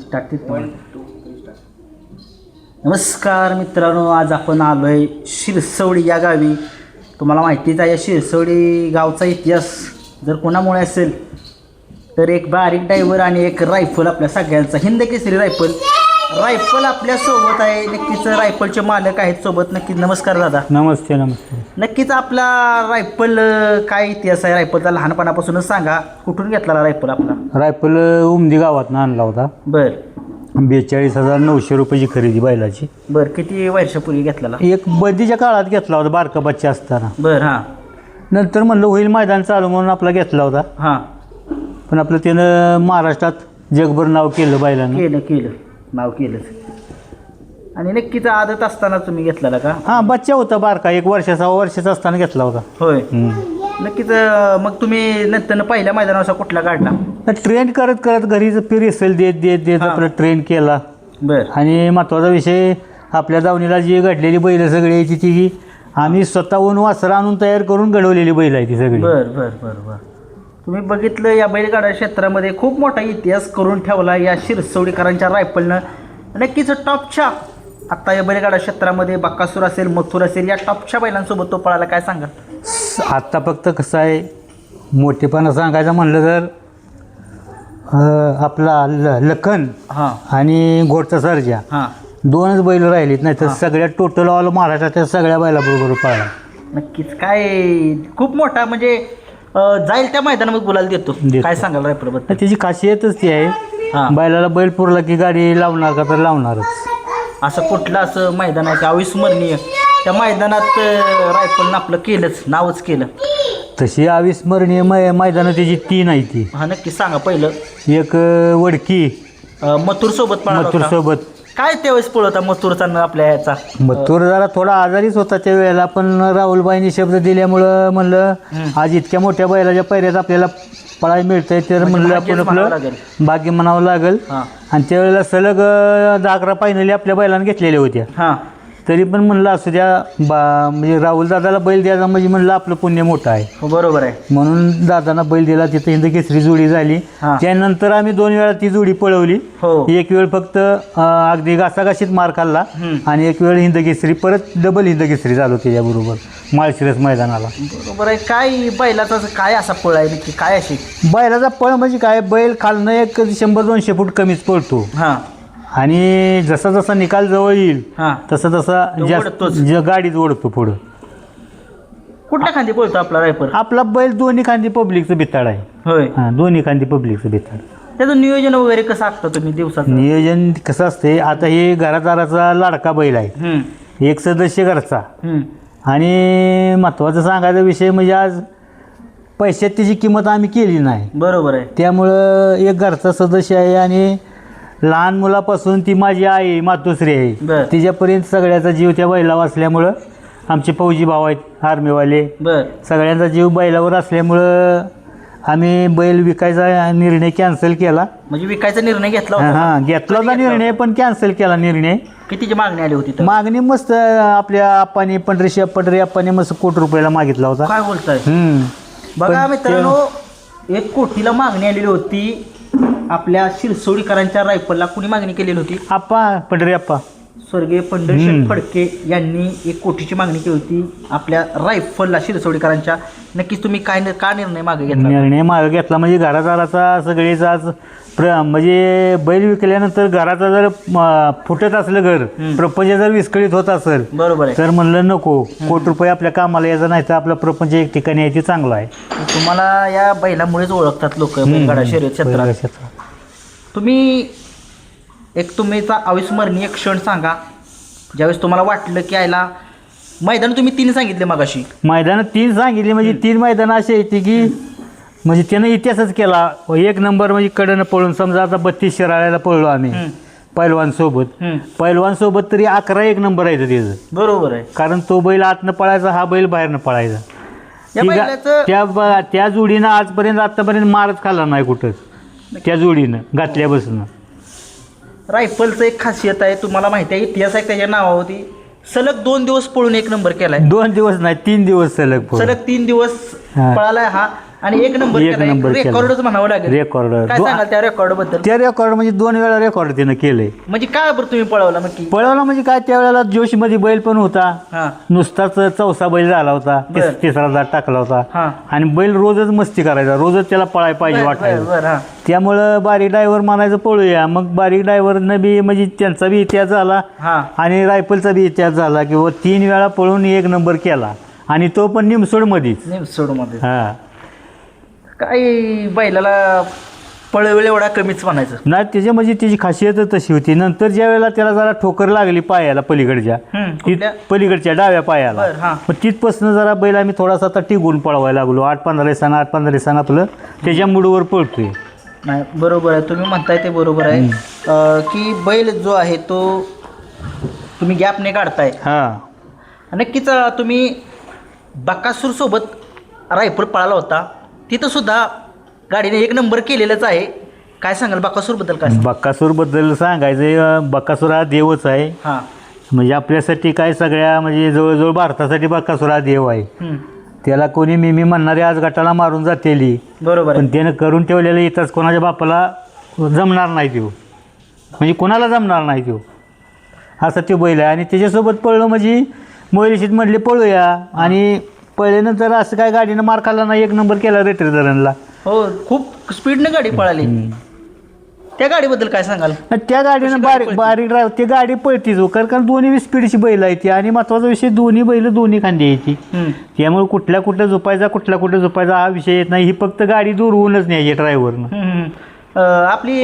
Start नमस्कार मित्रांनो आज आपण आलो आहे शिरसवडी या गावी. तुम्हाला माहितीच आहे या शिरसवडी गावचा इतिहास जर कोणामुळे असेल तर एक बारीक डायव्हर आणि एक रायफल आपल्या सगळ्यांचा. हिंद केसरी रायफल रायफल आपल्यासोबत आहे. नक्कीच रायफलचे मालक आहेत सोबत. नक्कीच नमस्कार दादा. नमस्ते नमस्ते. नक्कीच आपला रायफल अं, काय इतिहास आहे रायफलचा? लहानपणापासूनच सांगा. कुठून घेतला रायफल आपला? रायफल उमदी गावातनं आणला होता. बर. बेचाळीस हजार नऊशे रुपयाची खरेदी बैलाची. बर किती वर्षापूर्वी घेतलेला? एक बदीच्या काळात घेतला होता बारका बच्चा असताना. बर हां. नंतर म्हणलं होईल मैदान चालू म्हणून आपला घेतला होता. हां. पण आपलं त्यानं महाराष्ट्रात जगभर नाव केलं बैलानं. केलं केलं. नाव केलंच. आणि नक्कीच आदत असताना तुम्ही घेतलेला का? हां बच्चा होता बारका एक वर्षाचा वर्षाचा असताना घेतला होता. होय. हम्म. नक्कीच अं, मग तुम्ही नंतर पहिल्या मैदानावर असा कुठला काढला? तर ट्रेन करत करत घरीच पिरिसल देत देत देत हां. आपलं ट्रेन केला. बर. आणि महत्त्वाचा विषय आपल्या दावणीला जी घडलेली बैल सगळी यायची ती आम्ही स्वतःहून वासरं आणून तयार करून घडवलेली बैल आहे ती सगळी. बर बर बर बर. तुम्ही बघितलं या बैलगाडा क्षेत्रामध्ये खूप मोठा इतिहास करून ठेवला या शिरसवडीकरांच्या रायफलनं. नक्कीच टॉपच्या आत्ता या बैलगाडा क्षेत्रामध्ये बक्कासूर असेल मथुर असेल या टॉपच्या बैलांसोबत तो पळाला काय सांगा? आत्ता फक्त कसं आहे मोठेपणा सांगायचं म्हणलं तर अं, आपला ल लखन हां. आणि घोटचा सर्जा. हां. दोनच बैल राहिलीत नाही तर सगळ्या टोटल ऑल महाराष्ट्राच्या सगळ्या बैलाबरोबर पाळला. नक्कीच. काय खूप मोठा म्हणजे अं, जाईल त्या मैदानामध्ये बोलायला देतो. देतो. काय सांगाल रायफलबद्दल तर त्याची खासियतच ती आहे. हां. बैलाला बैल पुरला की गाडी लावणार का तर लावणारच. असं कुठलं असं मैदान आहे की अविस्मरणीय? त्या मैदानात अं, रायफलनं आपलं केलंच नावच केलं. तशी अविस्मरणीय मै मैदानं त्याची तीन आहे ती. हा नक्की सांगा पहिलं. एक अं, वडकी. मथुर सोबत पळाला मथुर होता. सोबत काय त्यावेळेस पळवता मथुरचा न आपल्या ह्याचा मथुर जरा थोडा आजारीच होता त्या वेळेला पण राहुलबाईंनी शब्द दिल्यामुळं म्हणलं आज इतक्या मोठ्या बैलाच्या पैऱ्यात आपल्याला पळायला मिळतंय तर म्हणलं भाग्यच आपण म्हणावं आपलं भाग्य म्हणावं लागेल. हा. आणि त्यावेळेला सलग अं, दहा अकरा फायनली आपल्या बैलांना घेतलेल्या होत्या. हा. तरी पण म्हणलं असू द्या बा म्हणजे राहुल दादाला बैल द्यायचा म्हणजे म्हणलं आपलं पुण्य मोठं आहे. बरोबर आहे. म्हणून दादांना बैल दिला तिथं हिंद केसरी जोडी झाली. हा. त्यानंतर आम्ही दोन वेळा ती जोडी पळवली. हो. एक वेळ फक्त अं, अगदी घासाघाशीत मार खाल्ला हम्म. आणि एक वेळ हिंद केसरी परत डबल हिंद केसरी झालो त्याच्याबरोबर माळशिरस मैदानाला. बरोबर आहे. काय बैलाचा काय असा पळ आहे नक्की? काय अशी? बैलाचा पळ म्हणजे काय? बैल खालनं एक शंभर दोनशे फूट कमीच पळतो. हा. आणि जसा जसा निकाल जवळ येईल हा. तसा तसा तो जास्त ओढतोच. ज- गाडीच ओढतो पुढं. कुठल्या खांदी पळतो आपला रायफल? आपला बैल दोन्ही खांदी पब्लिकचं बिताड आहे. होय. हा दोन्ही खांदी पब्लिकचं बिताड त्याचं नियोजन वगैरे कसं आखता तुम्ही दिवसात नियोजन कसं असते आता हे घरादाराचा लाडका बैल आहे. एक सदस्य घरचा. हम्म. आणि महत्त्वाचं सांगायचा विषय म्हणजे आज पैशात त्याची किंमत आम्ही केली नाही. बरोबर आहे. त्यामुळं एक घरचा सदस्य आहे आणि लहान मुलापासून ती माझी आई मातोश्री आहे. बर. तिच्यापर्यंत सगळ्याचा जीव त्या बैलावर असल्यामुळं आमचे फौजी भाऊ आहेत आर्मीवाले. बर. सगळ्यांचा जीव बैलावर असल्यामुळं आम्ही बैल विकायचा निर्णय कॅन्सल केला. म्हणजे विकायचा निर्णय घेतला हां होता हां घेतला होता निर्णय पण कॅन्सल केला निर्णय. कितीची मागणी आली होती तर? मागणी मस्त आपल्या आप्पाने पंढरीशी पंढरी आप्पाने मस्त कोटी रुपयाला मागितला होता. काय बोलताय? हम्म. बघा पण मित्रांनो एक कोटीला मागणी आलेली होती. आपल्या शिरसोडीकरांच्या रायफलला कुणी मागणी केलेली होती? आप्पा पंढरी आप्पा. स्वर्गीय पंढरीशेठ फडके यांनी एक कोटीची मागणी केली होती. आपल्या रायफलला शिरसोडीकरांच्या. नक्कीच तुम्ही काय नि- का निर्णय मागे घेतला? निर्णय मागे घेतला म्हणजे घरादाराचा सगळेच आज प्र म्हणजे बैल विकल्यानंतर घराचा जर म, फुटत असलं घर प्रपंच जर विस्कळीत होत असेल बरोबर आहे. तर म्हणलं नको. कोटी रुपये आपल्या कामाला यायचं नाही तर आपला प्रपंच एक ठिकाणी यायची चांगला आहे. तुम्हाला या बैलामुळेच ओळखतात लोक बैलगाडा शर्यत क्षेत्रात. तुम्ही एक तुम्हीचा अविस्मरणीय क्षण सांगा. ज्यावेळेस तुम्हाला वाटलं की यायला मैदान तुम्ही तीन सांगितले मगाशी. मैदानात तीन सांगितली म्हणजे तीन मैदानं अशी येते की म्हणजे त्यानं इतिहासच केला. एक नंबर म्हणजे कडनं पळून समजा आता बत्तीस शिराळ्याला पळलो आम्ही. पैलवान सोबत हम्म. पैलवान सोबत तरी अकरा एक नंबर आहे त्याचं. बरोबर आहे. कारण तो बैल आतनं पळायचा हा बैल बाहेरनं पळायचा. या ती गा- बैलाचं त्या ब- त्या जोडीनं आजपर्यंत आतापर्यंत मारच खाल्ला नाही कुठंच. त्या जोडीनं घातल्यापासून. रायफलचं एक खासियत आहे तुम्हाला माहिती आहे इतिहास आहे त्याच्या नावावरती सलग दोन दिवस पळून एक नंबर केलाय दोन दिवस नाही तीन दिवस सलग. सलग तीन दिवस. पळालाय हा आणि एक नंबर एक नंबर केला. रेकॉर्डच म्हणावं लागेल. रेकॉर्ड काय सांगाल त्या रेकॉर्डबद्दल? त्या रेकॉर्ड म्हणजे दोन वेळा रेकॉर्ड त्यानं केलंय. म्हणजे काय बरं तुम्ही पळवला नक्की? पळवला म्हणजे काय त्यावेळेला जोशीमध्ये बैल पण होता. हा. नुसताच चौसा बैल झाला होता. तिस- बरं. तिसरा जात टाकला होता. हा. आणि बैल रोजच मस्ती करायचा. रोजच त्याला पळाय पाहिजे बर बर वाटायचं. बर हा. त्यामुळं बारीक ड्रायव्हर म्हणायचं पळूया. मग बारीक ड्रायव्हरनं बी म्हणजे त्यांचा बी इतिहास झाला. हा. आणि रायफलचा बी इतिहास झाला की व तीन वेळा पळून एक नंबर केला. आणि तो पण निमसोडमध्येच. निमसोडमध्ये हा. काय बैलाला पळवेळ एवढा कमीच म्हणायचं. नाही त्याच्या म्हणजे त्याची खासियतच तशी होती. नंतर ज्या वेळेला त्याला जरा ठोकर लागली पायाला पलीकडच्या हम्म, ती कुठल्या? पलीकडच्या डाव्या पायाला. बर हा. मग तिथपासून जरा बैल आम्ही थोडासा आता टिकून पळवायला लागलो. आठ पंधरा दिवसानं आठ पंधरा दिवसानं आपलं त्याच्या मुडवर पळतोय. नाही बरोबर आहे. तुम्ही म्हणताय ते बरोबर आहे. अं, की बैल जो आहे तो तुम्ही गॅपने काढताय. हा. नक्कीच अं, तुम्ही बकासूर सोबत रायफल पळाला होता. तिथं सुद्धा गाडीने एक नंबर केलेलाच आहे. काय सांगाल बकासूरबद्दल काय बक्कासूरबद्दल सांगायचं बक्कासूर हा देवच आहे. हां. म्हणजे आपल्यासाठी काय सगळ्या म्हणजे जवळजवळ भारतासाठी बक्कासूर हा देव आहे. त्याला कोणी मिमी म्हणणारे आज गटाला मारून जातेली. बरोबर पण त्यानं करून ठेवलेलं इथंच कोणाच्या बापाला जमणार नाही तो म्हणजे कोणाला जमणार नाही तो असा तो बैल आहे. आणि त्याच्यासोबत पळलं म्हणजे मोहिलीशीत म्हटले पळूया. आणि पळल्यानंतर असं काय गाडीनं मार खाल्ला नाही एक नंबर केला रेटर धरणला. हो खूप स्पीडनं गाडी पळाली. त्या गाडीबद्दल काय सांगाल? त्या गाडीनं बारीक? बारीक ड्राईव्ह ती गाडी पळतीच हो कारण कारण दोन्ही स्पीडची बैल आहे ती. आणि महत्त्वाचा विषय दोन्ही बैल दोन्ही खांदी यायची हम्म, त्यामुळे कुठल्या कुठं झोपायचा कुठल्या कुठं झोपायचा हा विषय येत नाही. ही फक्त गाडी दूर होऊनच न्यायची ड्रायव्हरनं आपली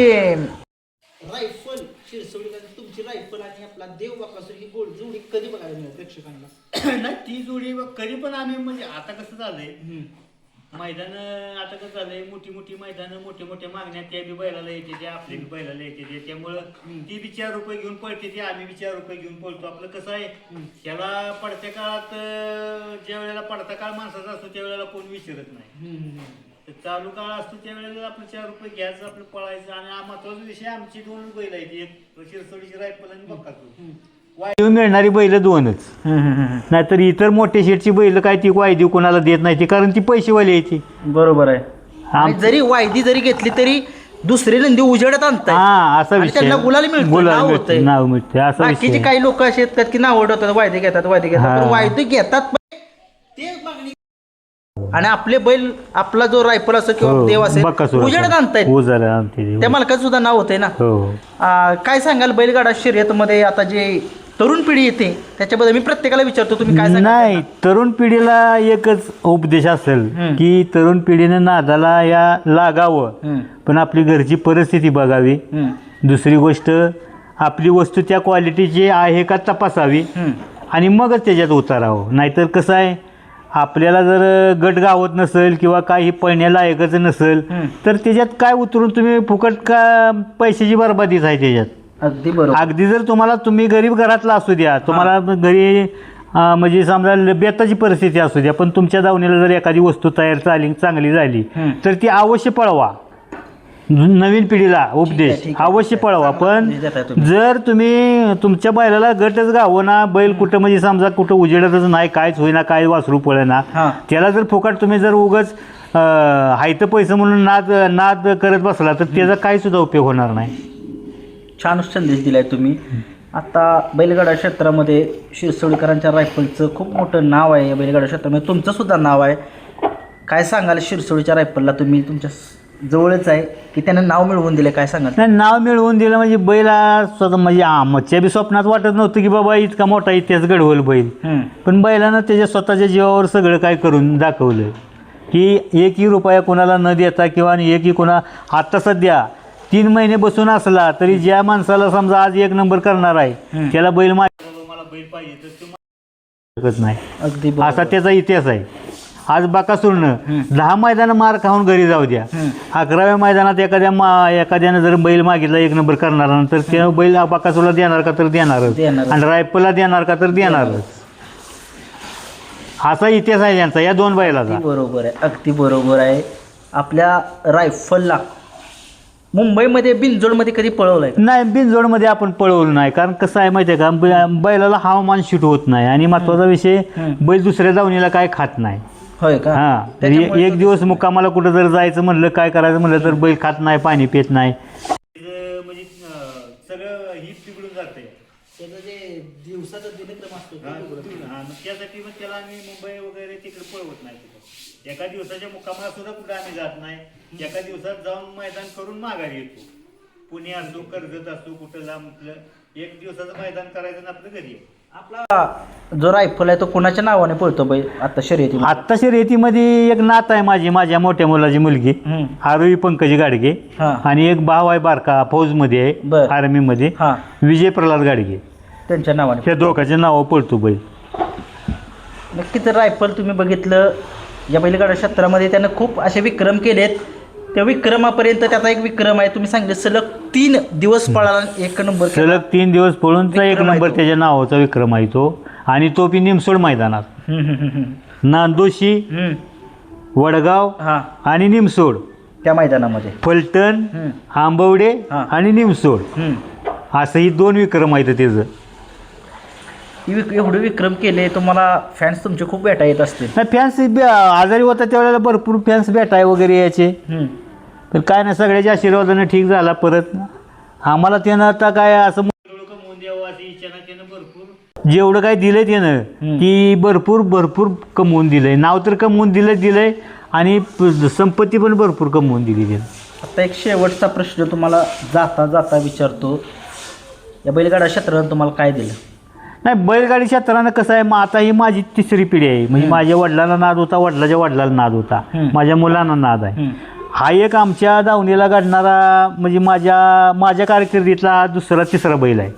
रायफल शिरसवडी तुमची रायफल आणि आपला देव बकासूर ही गोड जोडी कधी बघायला मिळेल प्रेक्षकांना? नाही ती जोडी कधी पण आम्ही म्हणजे आता कसं झालंय मैदान आता कसं झालंय मोठी मोठी मैदान मोठे मोठे मागण्या त्या बी बैलाला येते त्या आपल्या बी बैलाला येते ते त्यामुळं ती बी चार रुपये घेऊन पळते ती आम्ही बी चार रुपये घेऊन पळतो. आपलं कसं आहे त्याला पडत्या काळात ज्या वेळेला पडता काळ माणसाचा असतो त्यावेळेला कोण विचारत नाही. तर चालू काळ असतो त्यावेळेला आपलं चार रुपये घ्यायचं आपलं पळायचं. आणि महत्त्वाचा विषय आमची दोन बैल आहेत एक शिरसोडीची रायफल आणि बक्कासूर वायू मिळणारी बैल दोनच. नाहीतर इतर मोठे शेटची बैल काय ती वायदी कोणाला देत नाही ती कारण ती पैसेवाली आहे ती. बरोबर आहे. आम- जरी वायदी जरी घेतली तरी दुसरे नंदी उजेडत आणतात हा असा आणि विषय. त्यांना गुलाल मिळतो, गुलाल नाव मिळतं, होतंय. नाव मिळते असा बाकीचे विषय. काही लोक असे आहेत की नाव ओढवतात वायदे घेतात वायदे घेतात. हा. पण वायदे घेतात पण ते मागणी. आणि आपले बैल आपला जो रायफल असो किंवा देव असेल हो, बकासूर उजेडत आणतायत. उजेड आणते ते. त्या मालकाचं सुद्धा नाव होतंय ना. हो. आ, काय सांगाल बैलगाडा शर्यतमध्ये आता जे तरुण पिढी येते त्याच्याबद्दल मी प्रत्येकाला विचारतो तुम्ही काय नाही तरुण पिढीला एकच उपदेश असेल. की तरुण पिढीने नादाला या लागावं. पण आपली घरची परिस्थिती बघावी. दुसरी गोष्ट आपली वस्तू त्या क्वालिटीची आहे का तपासावी. आणि मगच त्याच्यात उतारावं. नाहीतर कसं आहे आपल्याला जर गट गावत नसेल किंवा काही पळण्या लायकच नसेल. तर त्याच्यात काय उतरून तुम्ही फुकट का पैशाची बरबादीच आहे त्याच्यात? अगदी बरोबर अगदी जर तुम्हाला तुम्ही गरीब घरातला असू द्या तुम्हाला घरी अं, म्हणजे समजा बेताची परिस्थिती असू द्या पण तुमच्या दावणीला जर एखादी वस्तू तयार चाली चांगली झाली हम्म. तर ती अवश्य पळवा न- नवीन पिढीला उपदेश ठीक आहे. अवश्य पळवा पण उपदेश देताय तुम्ही. जर तुम्ही तुमच्या बैलाला गटच गावं ना बैल कुठं म्हणजे समजा कुठं उजेडतच नाही काहीच होईना काय वासरू पळेना हा. त्याला जर फुकट तुम्ही जर उगच हायतं पैसे म्हणून नाद नाद करत बसला तर त्याचा काही सुद्धा उपयोग होणार नाही छान संदेश दिलाय तुम्ही. आता बैलगाडा क्षेत्रामध्ये शिरसोडीकरांच्या रायफलचं खूप मोठं नाव आहे बैलगाडा क्षेत्रामध्ये. तुमचं सुद्धा नाव आहे. काय सांगाल शिरसोडीच्या रायफलला तुम्ही? तुमच्या जवळच आहे की त्यानं नाव मिळवून दिले काय सांगाल? नाही नाव मिळवून दिलं म्हणजे बैला स्वतः म्हणजे आमच्या बी स्वप्नात वाटत नव्हतं की बाबा इतका मोठा इतिहास घडवल बैल. पण बैलानं त्याच्या स्वतःच्या जीवावर सगळं काय करून दाखवलं. की एकही रुपया कोणाला न देता किंवा एकही कोणा आता सध्या तीन महिने बसून असला तरी ज्या माणसाला समजा आज एक नंबर करणार आहे. त्याला बैल मला बैल पाहिजे शकत नाही असा. त्याचा इतिहास आहे आज बाकासूरनं. दहा मैदानं मार खाऊन घरी जाऊ द्या. अकराव्या मैदानात एखाद्या मा एखाद्यानं जर बैल मागितला एक नंबर करणार तर ते बैल बाकासूरला देणार का तर देणारच. आणि रायफलला देणार का तर देणारच असा इतिहास आहे त्यांचा या दोन बैलाचा बरोबर आहे अगदी बरोबर आहे आपल्या रायफलला मुंबईमध्ये बिनजोडमध्ये कधी पळवलंय का? नाही बिनजोडमध्ये आपण पळवलं नाही. कारण कसं आहे माहिती आहे का बै- बैलाला हवामान शूट होत नाही. आणि महत्त्वाचा विषय हम्म. बैल दुसऱ्या दावणीला काय खात नाही. होय का? हा. त्याच्यामुळे एक दिवस मुक्कामाला कुठं जर जायचं म्हणलं काय करायचं म्हणलं तर बैल खात नाही पाणी पित नाही. म्हणजे सगळं ही जाते त्याचं जे दिवसाचा दिनक्रम असतो हा, हा, मग त्यासाठी मग त्याला आम्ही मुंबई वगैरे तिकडे पळवत नाही तिथं. एका दिवसाच्या मुक्कामाला सुद्धा कुठे आम्ही जात नाही. एका दिवसात जाऊन मैदान करून माघारी येतो. पुणे असो कर्जत असो कुठं लांब आपलं एक दिवसाचं मैदान करायचं आणि आपलं घरी यायचं. आपला जो रायफल आहे तो कोणाच्या नावाने पळतो बाई? आता शर्यती आत्ता शर्यतीमध्ये एक नात आहे माझी माझ्या मोठ्या मुलाची मुलगी. हम्म. आरोही पंकजी गाडगे. हा. आणि एक भाव आहे बारका फौजमध्ये आहे बर. आर्मीमध्ये. हा. विजय प्रल्हाद गाडगे. त्यांच्या नावाने ह्या दोघांचे नावं बैल नक्की तर रायफल तुम्ही बघितलं या बैलगाडा क्षेत्रामध्ये त्यानं खूप असे विक्रम केलेत. त्या विक्रमापर्यंत त्याचा एक विक्रम आहे. तुम्ही सांगितले सलग तीन दिवस पळाला एक नंबर केला. सलग तीन दिवस पळूनचा एक विक्रम आहे नंबर तो. त्याच्या नावाचा विक्रम आहे तो आणि तो बी निमसोड मैदानात हम्म, हम्म, हम्म, नांदोशी हम्म. वडगाव हा आणि निमसोड त्या मैदानामध्ये फलटण हम्म, आंबवडे हा. आणि निमसोड हम्म. असं ही दोन विक्रम आहेत त्याचं ही विक- एवढे विक्रम केले तुम्हाला फॅन्स तुमचे खूप भेटा येत असतील नाही फॅन्स आजारी होता त्यावेळेला भरपूर फॅन्स भेटाय वगैरे यायचे हम्म. पण काय नाही सगळ्याच्या आशीर्वादानं ठीक झाला परत. आम्हाला त्यानं आता काय असं जेवढं काय दिलंय त्यानं की भरपूर भरपूर कमवून दिलंय. नाव तर कमवून दिलं दिलंय आणि संपत्ती पण भरपूर कमवून दिली त्यानं. आता एक शेवटचा प्रश्न तुम्हाला जाता जाता विचारतो. या बैलगाडा क्षेत्रानं तुम्हाला काय दिलं? नाही बैलगाडी क्षेत्रानं कसं आहे मग आता ही माझी तिसरी पिढी आहे. म्हणजे माझ्या वडिलांना नाद होता वडिलाच्या वडिलाला नाद होता. माझ्या मुलांना नाद आहे. हा एक आमच्या दावणीला घडणारा म्हणजे माझ्या माझ्या कारकिर्दीतला दुसरा तिसरा बैल आहे.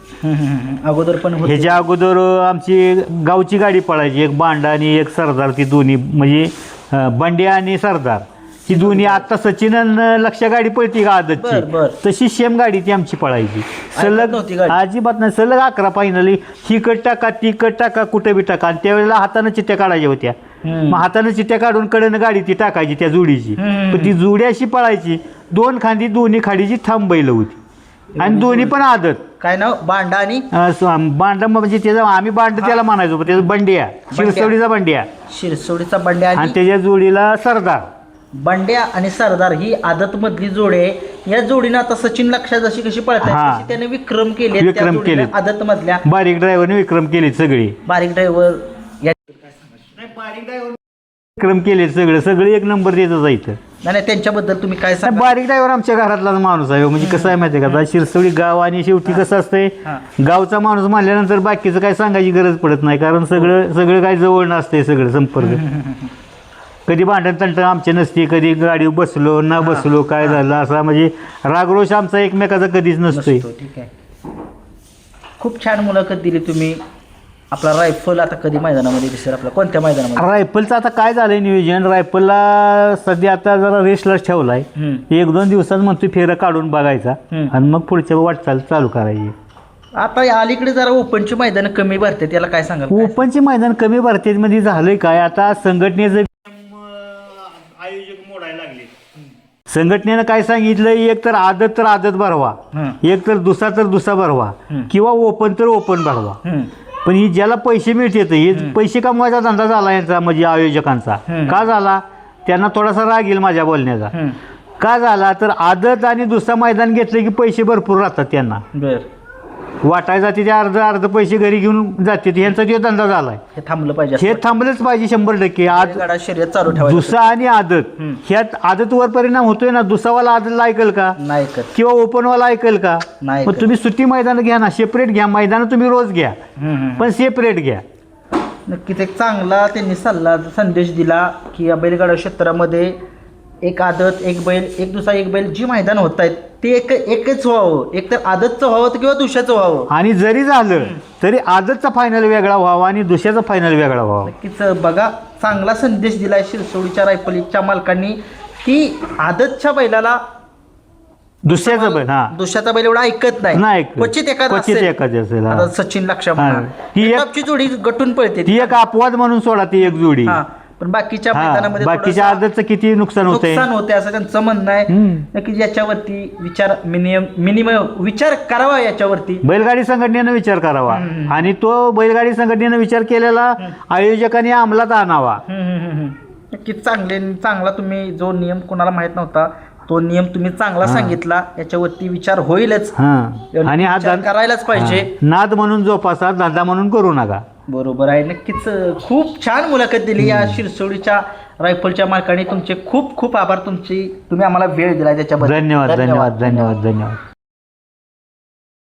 अगोदर पण होते. ह्याच्या अगोदर आमची गावची गाडी पळायची एक बांडा आणि एक सरदार ती दोन्ही म्हणजे अं, बंड्या आणि सरदार ही दोन्ही आता सचिन लक्ष गाडी पळती का बर, बर. आदतची तशी सेम गाडी ती आमची पळायची नव्हती गाडी. अजिबात नाही सलग अकरा फायनली ही कट टाका ती कट टाका कुठं बी टाका आणि त्यावेळेला हातानं चिट्ट्या काढायच्या होत्या. मग हातानं चिट्ट्या काढून कडनं गाडी ती टाकायची त्या जोडीची. पण ती जोडी अशी पळायची दोन खांदी दोन्ही खाडीची थांब बैल होती आणि दोन्ही पण आदत. काय नाव? बांडा आणि? बांड म्हणजे त्याचा आम्ही बांड त्याला म्हणायचो पण त्याचा बंडिया शिरसवडीचा बंडिया. शिरसोडीचा बंड्या आणि त्याच्या जोडीला सरदार. बंड्या आणि सरदार ही आदत मधली जोड या जोडीनं आता सचिन लक्षा जशी कशी पळतात त्याने विक्रम केले विक्रम केलेत. आदत मधल्या बारीक ड्रायव्हरने विक्रम केले सगळे. बारीक ड्रायव्हर बारीक ड्रायव्हर विक्रम केले सगळे सगळे एक नंबर त्याचं जायचं नाही नाही, त्यांच्याबद्दल तुम्ही काय सांगा? बारीक ड्रायव्हर आमच्या घरातलाच माणूस आहे हो. म्हणजे कसं आहे माहिती का? आता शिरसवडी गाव आणि शेवटी कसं असतंय हा. गावचा माणूस मानल्यानंतर बाकीचं काय सांगायची गरज पडत नाही कारण सगळं सगळं काय जवळ नसतंय सगळं संपर्क. कधी भांडण तंटण आमचे नसते कधी गाडीवर बसलो न बसलो काय झालं असा म्हणजे रागरोष आमचा एकमेकाचा कधीच नसतोय. नसतो, ठीक आहे. खूप छान मुलाखत दिली तुम्ही. आपला रायफल आता कधी मैदानामध्ये दिसेल आपला कोणत्या मैदानामध्ये रायफलचं आता काय झालंय नियोजन रायफलला सध्या आता जरा रेस्टलाच ठेवलाय. एक दोन दिवसात म्हणतो फेरं काढून बघायचा. आणि मग पुढच्या वाटचाल चालू करायची आता या अलीकडे जरा ओपनची मैदान कमी भरते त्याला काय काय? ओपनचे मैदान कमी भरते मध्ये झालंय काय आता संघटनेचं आयोजक मोडायला लागले संघटनेनं काय सांगितलं एक तर आदत तर आदत भरवा. एक तर दुसरा तर दुसरा भरवा. किंवा ओपन तर ओपन भरवा. पण ही ज्याला पैसे मिळतात हे पैसे कमवायचा धंदा झाला यांचा म्हणजे आयोजकांचा. का झाला? त्यांना थोडासा राग येईल माझ्या बोलण्याचा. का झाला? तर आदत आणि दुसरा मैदान घेतलं की पैसे भरपूर राहतात त्यांना. बर. वाटाय जाते ते अर्ध अर्ध पैसे घरी घेऊन जाते यांचा जो धंदा झालाय. हे थांबलं पाहिजे हे थांबलंच पाहिजे शंभर टक्के. आज गाडा शर्यत चालू ठेवायचं. दुसरा आणि आदत. ह्यात आदतवर परिणाम होतोय ना दुसरावाला आदतला ऐकल का? नाही किंवा ओपनवाला ऐकल का? नाही मग. तुम्ही सुट्टी मैदान घ्या ना सेपरेट घ्या. मैदान तुम्ही रोज घ्या. हम्म, हम्म. पण सेपरेट घ्या. नक्कीच एक चांगला त्यांनी सल्ला संदेश दिला की या बैलगाडा क्षेत्रामध्ये एक आदत एक बैल एक दुसरा एक बैल जी मैदान होत आहेत ते एक एकच व्हावं. एक तर आदतचं व्हावं किंवा दुसऱ्याचं व्हावं. आणि जरी झालं तरी आदतचा फायनल वेगळा व्हावा आणि दुसऱ्याचा फायनल वेगळा व्हावा. नक्कीच बघा चांगला संदेश दिलाय शिरसोडीच्या रायफलीच्या मालकांनी की आदतच्या बैलाला दुसऱ्याचा पण हा. दुसऱ्याचा बैल एवढा ऐकत नाही. नाही ऐकत. क्वचित एखादा क्वचित असेल. एखादी असेल, हा. आता सचिन लक्ष हा. ती एक- टॉपची जोडी गटून पळते ती एक अपवाद म्हणून सोडा ती एक जोडी. हा. पण बाकीच्या मैदानामध्ये बाकीच्या थोडंसं किती नुकसान होतंय? नुकसान होते असं त्यांचं म्हणणं आहे. हम्म. नक्कीच याच्यावरती विचार मिनिमम मिनिमम विचार करावा याच्यावरती. बैलगाडी संघटनेनं विचार करावा. हम्म. आणि तो बैलगाडी संघटनेनं विचार केलेला आयोजकांनी अंमलात आणावा. हम्म, हम्म, हम्म, हम्म. नक्कीच चांगले चांगला तुम्ही जो नियम कोणाला माहीत नव्हता तो नियम तुम्ही चांगला. सांगितला. याच्यावरती विचार होईलच. हा. आणि हा विचार धन- करायलाच पाहिजे. नाद म्हणून जोपासा धंदा म्हणून करू नका. बरोबर आहे. नक्कीच खूप छान मुलाखत दिली या शिरसोडीच्या रायफलच्या मालकाने तुमचे खूप खूप आभार. तुमची तुम्ही आम्हाला वेळ दिला त्याच्याबद्दल. धन्यवाद. धन्यवाद धन्यवाद धन्यवाद.